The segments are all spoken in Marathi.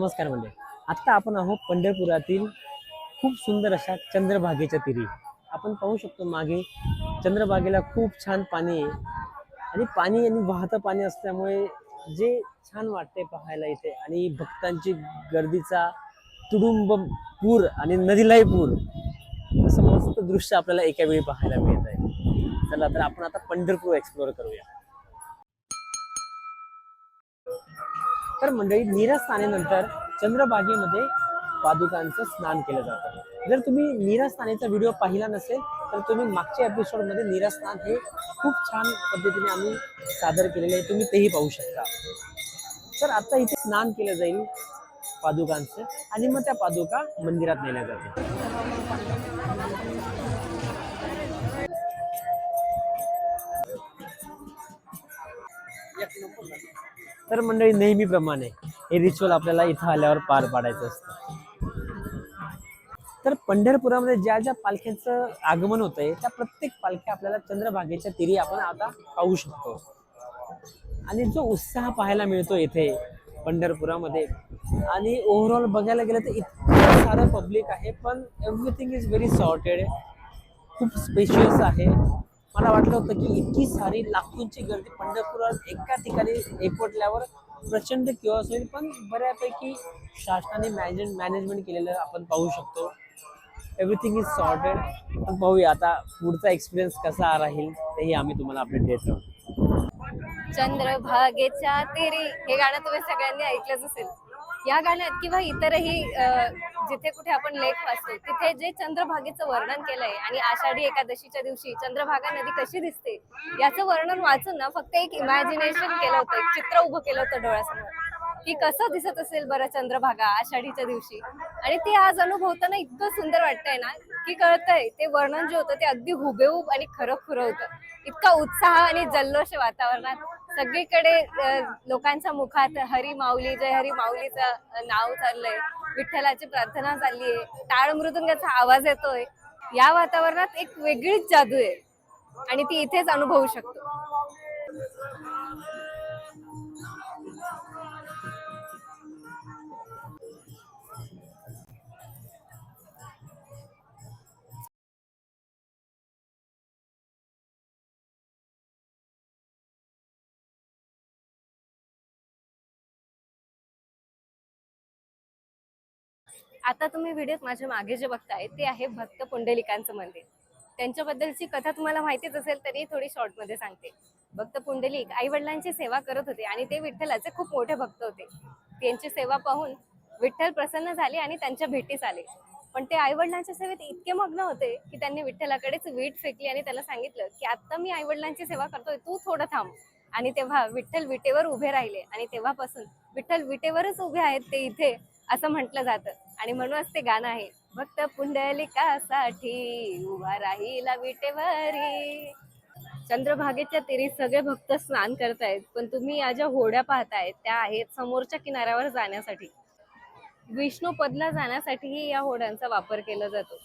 नमस्कार म्हणजे आत्ता आपण आहोत पंढरपुरातील खूप सुंदर अशा चंद्रभागेच्या तिरी. आपण पाहू शकतो मागे चंद्रभागेला खूप छान पाणी आहे. आणि पाणी आणि वाहतं पाणी असल्यामुळे जे छान वाटते पाहायला इथे. आणि भक्तांची गर्दीचा तुडुंब पूर आणि नदीलाही पूर असं मस्त दृश्य आपल्याला एका वेळी पाहायला मिळत आहे चला तर आपण आता पंढरपूर एक्सप्लोअर करूया. तर मंडळी नीरज स्नानेनंतर चंद्रभागेमध्ये पादुकांचं स्नान केलं जातं. जर तुम्ही नीरज स्नानेचा व्हिडिओ पाहिला नसेल तर तुम्ही मागच्या एपिसोडमध्ये नीरज स्नान हे खूप छान पद्धतीने आम्ही सादर केलेले आहे. तुम्ही तेही पाहू शकता. तर आता इथे स्नान केलं जाईल पादुकांचं आणि मग त्या पादुका मंदिरात नेल्या जातील. तर मंडळी नेहमीप्रमाणे हे रिच्युअल आपल्याला इथं आल्यावर पार पाडायचं असतं. तर पंढरपुरामध्ये ज्या ज्या पालख्यांचं आगमन होत आहे त्या प्रत्येक पालख्या आपल्याला चंद्रभागेच्या तिरी आपण आता पाहू शकतो. आणि जो उत्साह पाहायला मिळतो इथे पंढरपुरामध्ये आणि ओव्हरऑल बघायला गेलं तर इतकं सारं पब्लिक आहे पण एव्हरीथिंग इज व्हेरी सॉर्टेड खूप स्पेशियस आहे. मला वाटलं होतं की इतकी सारी लाखोंची गर्दी पंढरपुरात एका ठिकाणी एकवटल्यावर प्रचंड किओस होईल पण बऱ्यापैकी शासनाने मॅनेज मॅनेजमेंट केलेलं आपण पाहू शकतो. एव्हरीथिंग इज सॉर्टेड पण पाहूया आता पुढचा एक्सपिरियन्स कसा राहील तेही आम्ही तुम्हाला अपडेट देत राहू. चंद्रभागेच्या तेरी हे गाणं तुम्ही सगळ्यांनी ऐकलंच असेल. या गाण्यात किंवा इतरही जिथे कुठे आपण लेख वाचतो तिथे जे चंद्रभागेचं वर्णन केलंय आणि आषाढी एकादशीच्या दिवशी चंद्रभागा नदी कशी दिसते याचं वर्णन वाचून ना फक्त एक इमॅजिनेशन केलं होतं एक चित्र उभं केलं होतं डोळ्यासमोर की कसं दिसत असेल बरं चंद्रभागा आषाढीच्या दिवशी. आणि ते आज अनुभवताना इतकं सुंदर वाटतंय ना नक्की कळतंय. ते वर्णन जे होतं ते अगदी हुबेहूब आणि खरं खुरं होतं. इतका उत्साह आणि जल्लोष वातावरणात सगळीकडे लोकांच्या मुखात हरी माऊली जय हरी माऊलीचं नाव चाललंय. विठ्ठलाची प्रार्थना चाललीये. टाळ मृदुंगाचा आवाज येतोय. या वातावरणात एक वेगळीच जादू आहे. आणि ती इथेच अनुभवू शकतो. आता तुम्ही व्हिडिओत माझ्या मागे जे बघताय ते आहे भक्त पुंडलिकांचं मंदिर. त्यांच्याबद्दलची कथा तुम्हाला माहितीच असेल तरी थोडी शॉर्टमध्ये सांगते. भक्त पुंडलिक आई वडिलांची सेवा करत होते आणि ते विठ्ठलाचे खूप मोठे भक्त होते. त्यांची सेवा पाहून विठ्ठल प्रसन्न झाले आणि त्यांच्या भेटीस आले. पण ते आई वडिलांच्या सेवेत इतके मग्न होते की त्यांनी विठ्ठलाकडेच वीट फेकली आणि त्याला सांगितलं की आता मी आई वडिलांची सेवा करतोय तू थोडं थांब. आणि तेव्हा विठ्ठल विटेवर उभे राहिले आणि तेव्हापासून विठ्ठल विटेवरच उभे आहेत ते इथे असं म्हटलं जातं. आणि म्हणूनच ते गाणं आहे. भक्त पुंडलिकासाठी उभा राहिला विटेवरी. चंद्रभागेच्या तीरी सगळे भक्त स्नान करतायत पण तुम्ही या ज्या होड्या पाहतायत त्या आहेत समोरच्या किनाऱ्यावर जाण्यासाठी. विष्णुपदला जाण्यासाठीही या होड्यांचा वापर केला जातो.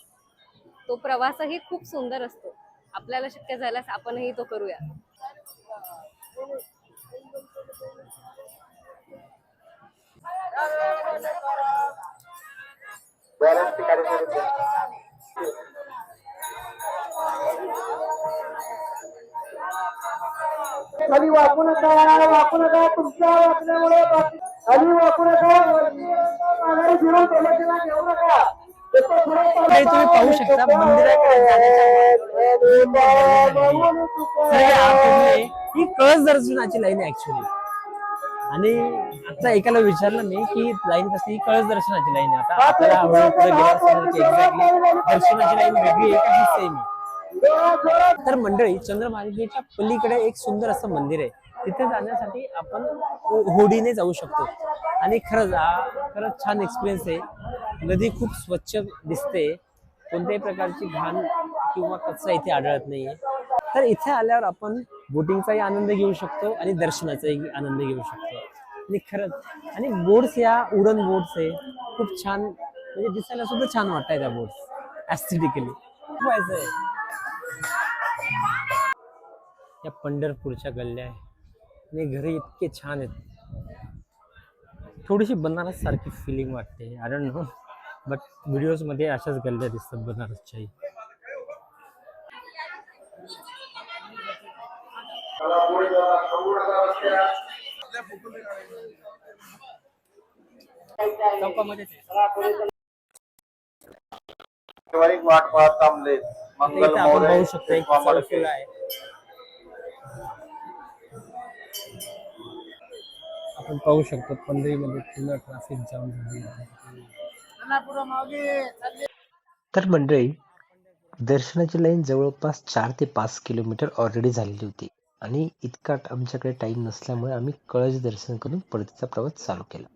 तो प्रवासही खूप सुंदर असतो. आपल्याला शक्य झाल्यास आपणही तो करूया. खाली वाकू नका वाकू नका तुमच्या वाकण्यामुळे बाकी खाली वाकू नका माघारी फिरून टोलाटीला घेऊ नका हे तुम्ही पाहू शकता मंदिराकडे जाण्याच्या ही कळस दर्शनाची लाईन आहे ऍक्च्युली आणि आता एकाला विचारलं मी की लाईन कशी ही कळस दर्शनाची लाईन आहे. आता आपल्याला हळूहळू पुढे गेल्यावर समजेल की एक्झॅक्टली दर्शनाची लाईन वेगळी आहे का सेम आहे. तर मंडळी चंद्रभागेच्या पलीकडे एक सुंदर असं मंदिर आहे. तिथे जाण्यासाठी आपण हो- होडीने जाऊ शकतो. आणि खरंच हा खरंच छान एक्सपिरियन्स आहे. नदी खूप स्वच्छ दिसते. कोणत्याही प्रकारची घाण किंवा कचरा इथे आढळत नाहीये. तर इथे आल्यावर आपण बोटिंगचाही आनंद घेऊ शकतो आणि दर्शनाचाही आनंद घेऊ शकतो. आणि खरंच आणि बोट्स या उडन बोट्स आहे खूप छान म्हणजे दिसायला सुद्धा छान वाटतंय त्या बोट्स ॲस्थेटिकली खूप आहे या पंढरपूरच्या गल्ल्या आहे आणि घरे इतके छान आहेत. थोडीशी बनारस सारखी फिलिंग वाटते आय डोंट नो बट व्हिडिओजमध्ये अशाच गल्ल्या दिसतात बनारसच्याही. वाट पाहत थांबले मंगल इथं आपण मोरे पाहू शकतो एक कमल आहे आपण पाहू शकतो पंढरीमध्ये पुन्हा ट्रॅफिक जाम झाली. आहे तर मंडळी दर्शनाची लाईन जवळपास चार ते पाच किलोमीटर ऑलरेडी झालेली होती. आणि इतका आमच्याकडे टाईम नसल्यामुळे आम्ही कळस दर्शन करून परतीचा प्रवास चालू केला.